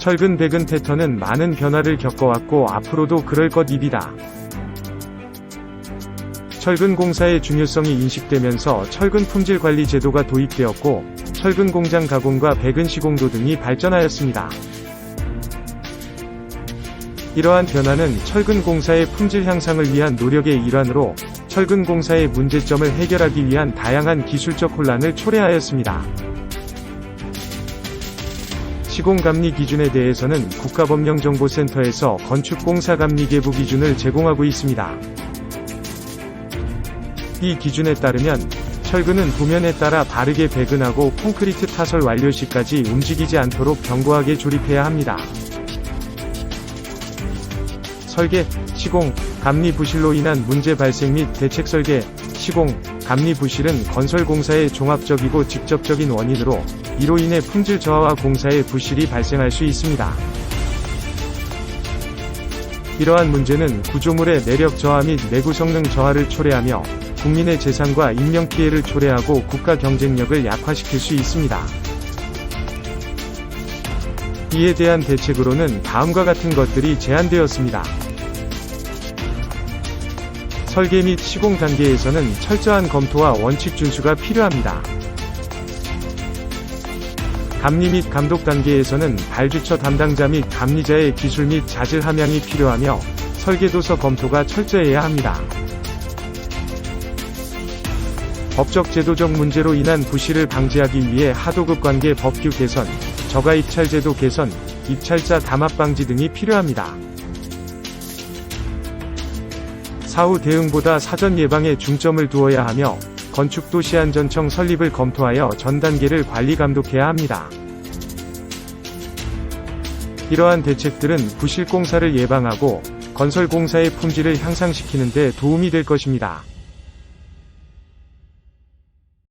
철근 배근 패턴은 많은 변화를 겪어왔고 앞으로도 그럴 것입니다. 철근 공사의 중요성이 인식되면서 철근 품질 관리 제도가 도입되었고, 철근 공장 가공과 배근 시공도 등이 발전하였습니다. 이러한 변화는 철근 공사의 품질 향상을 위한 노력의 일환으로 철근 공사의 문제점을 해결하기 위한 다양한 기술적 혼란을 초래하였습니다. 시공감리 기준에 대해서는 국가법령정보센터에서 건축공사감리 계부 기준을 제공하고 있습니다. 이 기준에 따르면 철근은 도면에 따라 바르게 배근하고 콘크리트 타설 완료 시까지 움직이지 않도록 견고하게 조립해야 합니다. 설계, 시공, 감리 부실로 인한 문제 발생 및 대책 설계, 시공, 감리 부실은 건설 공사의 종합적이고 직접적인 원인으로 이로 인해 품질 저하와 공사의 부실이 발생할 수 있습니다. 이러한 문제는 구조물의 내력 저하 및 내구 성능 저하를 초래하며 국민의 재산과 인명 피해를 초래하고 국가 경쟁력을 약화시킬 수 있습니다. 이에 대한 대책으로는 다음과 같은 것들이 제안되었습니다. 설계 및 시공 단계에서는 철저한 검토와 원칙 준수가 필요합니다. 감리 및 감독 단계에서는 발주처 담당자 및 감리자의 기술 및 자질 함양이 필요하며 설계도서 검토가 철저해야 합니다. 법적 제도적 문제로 인한 부실을 방지하기 위해 하도급 관계 법규 개선, 저가 입찰 제도 개선, 입찰자 담합 방지 등이 필요합니다. 사후 대응보다 사전 예방에 중점을 두어야 하며 건축도시안전청 설립을 검토하여 전 단계를 관리 감독해야 합니다. 이러한 대책들은 부실 공사를 예방하고 건설 공사의 품질을 향상시키는 데 도움이 될 것입니다.